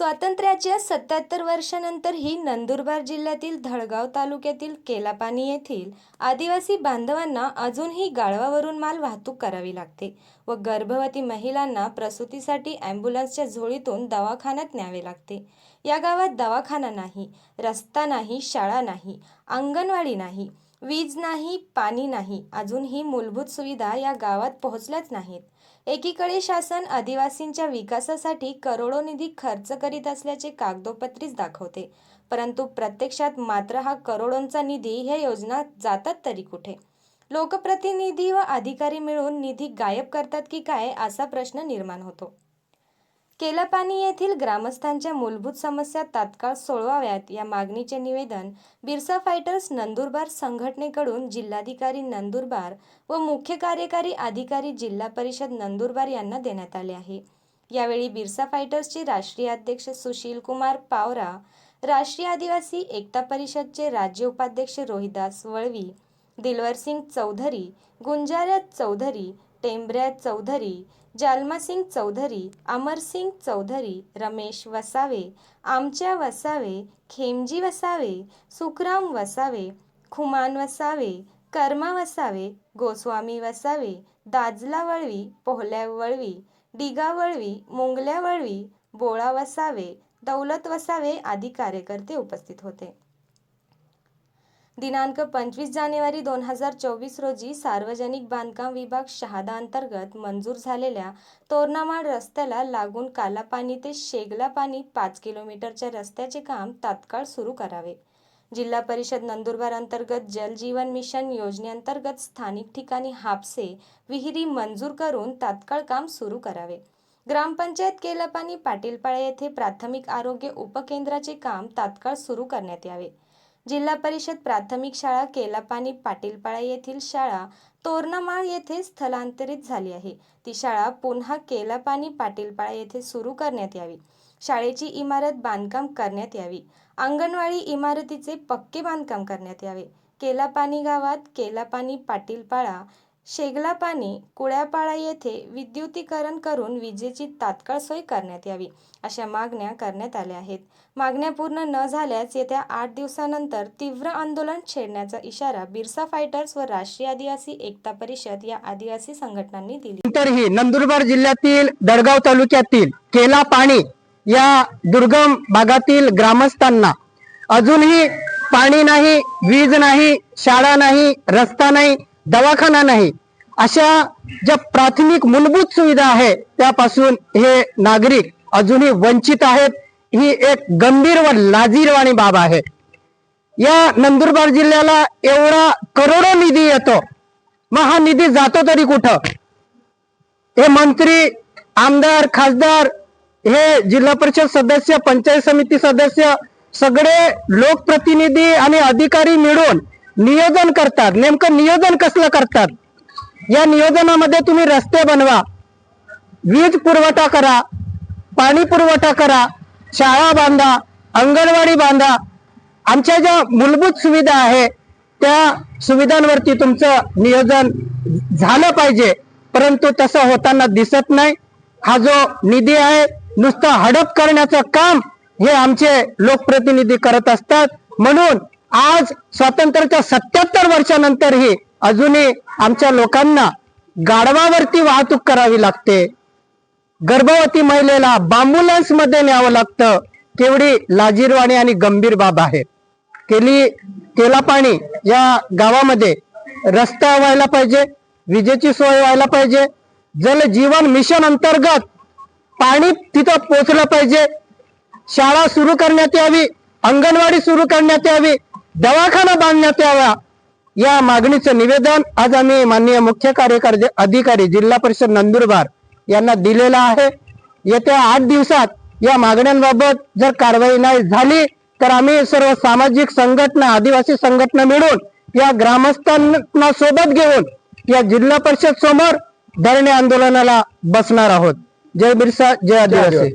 स्वातंत्र्याच्या सत्याहत्तर वर्षानंतरही नंदुरबार जिल्ह्यातील धडगाव तालुक्यातील केलापानी येथील आदिवासी बांधवांना अजूनही गाळवावरून माल वाहतूक करावी लागते व गर्भवती महिलांना प्रसूतीसाठी ॲम्ब्युलन्सच्या झोळीतून दवाखान्यात न्यावे लागते. या गावात दवाखाना नाही रस्ता नाही शाळा नाही अंगणवाडी नाही वीज नाही पाणी नाही अजूनही मूलभूत सुविधा या गावात पोहोचल्याच नाहीत. एकीकडे शासन आदिवासींच्या विकासासाठी करोडो निधी खर्च करीत असल्याचे कागदोपत्रीच दाखवते परंतु प्रत्यक्षात मात्र हा करोडोंचा निधी ह्या योजना जातात तरी कुठे? लोकप्रतिनिधी व अधिकारी मिळून निधी गायब करतात की काय असा प्रश्न निर्माण होतो. केलापानी येथील ग्रामस्थांच्या मूलभूत समस्या तात्काळ सोडवाव्यात या मागणीचे निवेदन बिरसा फायटर्स नंदुरबार संघटनेकडून जिल्हाधिकारी नंदुरबार व मुख्य कार्यकारी अधिकारी जिल्हा परिषद नंदुरबार यांना देण्यात आले आहे. यावेळी बिरसा फायटर्सचे राष्ट्रीय अध्यक्ष सुशील कुमार पावरा राष्ट्रीय आदिवासी एकता परिषदचे राज्य उपाध्यक्ष रोहिदास वळवी दिलवरसिंग चौधरी गुंजारत चौधरी टेंबऱ्या चौधरी जालमासिंग चौधरी अमरसिंग चौधरी रमेश वसावे आमच्या वसावे खेमजी वसावे सुखराम वसावे खुमान वसावे कर्मा वसावे गोस्वामी वसावे दाजला वळवी पोहल्या वळवी डिगा वळवी मुंगल्या वळवी बोळा वसावे दौलत वसावे आदी कार्यकर्ते उपस्थित होते. दिनांक पंचवीस जानेवारी दोन हजार चोवीस रोजी सार्वजनिक बांधकाम विभाग शहादा अंतर्गत मंजूर झालेल्या तोरणामाळ रस्त्याला लागून कालापाणी ते शेगला पाणी पाच किलोमीटरच्या रस्त्याचे काम तात्काळ सुरू करावे. जिल्हा परिषद नंदुरबार अंतर्गत जल जीवन मिशन योजनेअंतर्गत स्थानिक ठिकाणी हापसे विहिरी मंजूर करून तात्काळ काम सुरू करावे. ग्रामपंचायत केलापानी पाटीलपाळे येथे प्राथमिक आरोग्य उपकेंद्राचे काम तात्काळ सुरू करण्यात यावे. जिल्हा परिषद प्राथमिक शाळा केलापानी पाटीलपाडा येथील शाळा तोरणामाळ येथे स्थलांतरित झाली आहे. ती शाळा पुन्हा केलापानी पाटीलपाडा येथे सुरू करण्यात यावी. शाळेची इमारत बांधकाम करण्यात यावी. अंगणवाडी इमारतीचे पक्के बांधकाम करण्यात यावे. केलापानी गावात केलापानी पाटीलपाडा शेगला पाणी कुळ्यापाडा येथे विद्युतीकरण करून विजेची तात्काळ सोय करण्यात यावी अशा मागण्या करण्यात आल्या आहेत. मागण्या पूर्ण न झाल्यास येत्या आठ दिवसानंतर तीव्र आंदोलन छेडण्याचा इशारा बिरसा फायटर्स व राष्ट्रीय आदिवासी एकता परिषद या आदिवासी संघटनांनी दिली. नंतरही नंदुरबार जिल्ह्यातील दडगाव तालुक्यातील केला पाणी या दुर्गम भागातील ग्रामस्थांना अजूनही पाणी नाही वीज नाही शाळा नाही रस्ता नाही दवाखाना नाही अशा ज्या प्राथमिक मूलभूत सुविधा आहे त्यापासून हे नागरिक अजूनही वंचित आहेत ही एक गंभीर व लाजीरवाणी बाब आहे. या नंदुरबार जिल्ह्याला एवढा करोडो निधी येतो मग हा निधी जातो तरी कुठं? हे मंत्री आमदार खासदार हे जिल्हा परिषद सदस्य पंचायत समिती सदस्य सगळे लोकप्रतिनिधी आणि अधिकारी मिळून नियोजन करतात. नेमकं नियोजन कसलं करतात? या नियोजनामध्ये तुम्ही रस्ते बनवा. वीज पुरवठा करा. पाणी पुरवठा करा. शाळा बांधा. अंगणवाडी बांधा. आमच्या ज्या मूलभूत सुविधा आहे त्या सुविधांवरती तुमचं नियोजन झालं पाहिजे. परंतु तसं होताना दिसत नाही. हा जो निधी आहे नुसतं हडप करण्याचं काम हे आमचे लोकप्रतिनिधी करत असतात. म्हणून आज स्वातंत्र्याच्या सत्याहत्तर वर्षानंतरही अजूनही आमच्या लोकांना गाढवावरती वाहतूक करावी लागते. गर्भवती महिलेला बांबुलन्समध्ये न्यावं लागतं. केवढी लाजीरवाणी आणि गंभीर बाब आहे. केली केला पाणी या गावामध्ये. रस्ता व्हायला पाहिजे विजेची सोय व्हायला पाहिजे. जल जीवन मिशन अंतर्गत पाणी तिथं पोचलं पाहिजे. शाळा सुरू करण्यात यावी अंगणवाडी सुरू करण्यात यावी. दवाखाना बांधण्यात यावा. या मागणीचं निवेदन आज आम्ही माननीय मुख्य कार्यकारी अधिकारी जिल्हा परिषद नंदुरबार यांना दिलेलं आहे. येत्या आठ दिवसात या मागण्यांबाबत जर कारवाई नाही झाली तर आम्ही सर्व सामाजिक संघटना आदिवासी संघटना मिळून या ग्रामस्थांना सोबत घेऊन या जिल्हा परिषद समोर धरणे आंदोलनाला बसणार आहोत. जय बिरसा जय आदिवासी.